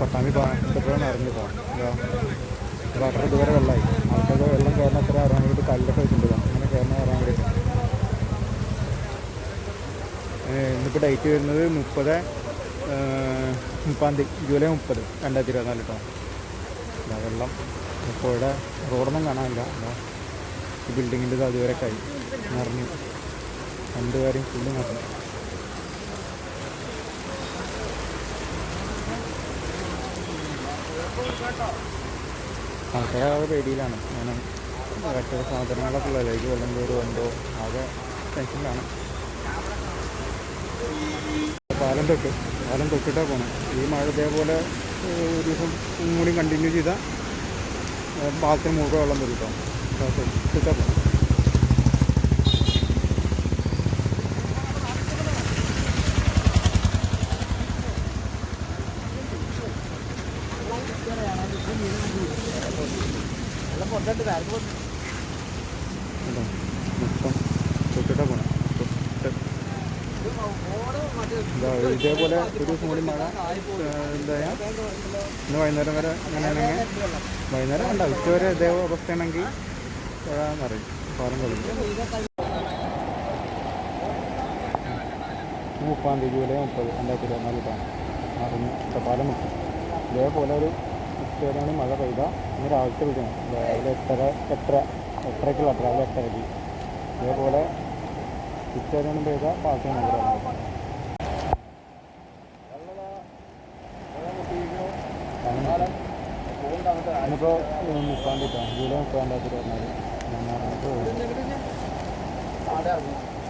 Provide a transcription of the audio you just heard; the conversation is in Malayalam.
പട്ടാമ്പി ഇപ്പോഴാണ് ഇറങ്ങി പോകാം വാട്ടർ ഇതുവരെ വെള്ളമായി. ആൾക്കാർക്ക് വെള്ളം കയറുന്ന അത്ര ഇറങ്ങാൻ വേണ്ടി കല്ലൊക്കെ വെച്ചിട്ടുണ്ട്. അങ്ങനെ കയറുന്ന ഇറങ്ങാൻ വേണ്ടിയിട്ട്. ഇന്നിപ്പോൾ ഡേറ്റ് വരുന്നത് മുപ്പത് മുപ്പാം തീയതി ജൂലൈ മുപ്പത് രണ്ടായിരത്തി ഇരുപത്തിനാല് കേട്ടോ ഇതാ വെള്ളം. ഇവിടെ റോഡൊന്നും കാണാനില്ല. ഈ ബിൽഡിങ്ങിന്റെ അതുവരെ ആയി. നിറഞ്ഞു. രണ്ടുപേരെയും ഫുള്ള് നിറഞ്ഞു. ആൾക്കാരെ പേടിയിലാണ്. ഞാൻ മറ്റൊരു സാധനങ്ങളൊക്കെ ഉള്ളല്ലോ ഇത് വെള്ളം കയറി കയറുമുണ്ടോ ആകെ ടെൻഷനിലാണ്. പാലം തൊട്ട് പാലം തൊട്ടിട്ടാണ് പോകണം ഈ മഴ ഇതേപോലെ ഒരു ദിവസം കൂടി കണ്ടിന്യൂ ചെയ്താൽ പാലത്തിന് മുഴുവൻ വെള്ളം വരും കേട്ടോ തൊട്ടിട്ടാണ് പോകണം ഇതേപോലെ ഒരു ദിവസം കൂടി മഴ എന്താ ഇന്ന് വൈകുന്നേരം വരെ അങ്ങനെയാണെങ്കിൽ വൈകുന്നേരം വേണ്ട ഉച്ച വരെ ഇതേ അവസ്ഥയാണെങ്കിൽ പുഴ പാലം കളിക്കും മുപ്പാം തീയതി ജൂലൈ മുപ്പത് രണ്ടായിരത്തി ഇരുപത്തിനാല് ഇതാണ് അറിഞ്ഞു പാലം ഇതേപോലെ ഒരു വരെയാണ് മഴ പെയ്ത. ഇന്ന് രാവിലത്തെ എത്ര എട്ടര എട്ടരയ്ക്കുള്ള അത്ര രാവിലെ എട്ടരയ്ക്ക് ഇതേപോലെ അതേപോലെ വരെയാണ് പെയ്ത പാലത്തിന് മുകളിലാണ് ഇപ്പോൾ മുപ്പാണ്ടിട്ടാണ് ജൂലൈ മുപ്പതാം പറഞ്ഞാൽ ഞാൻ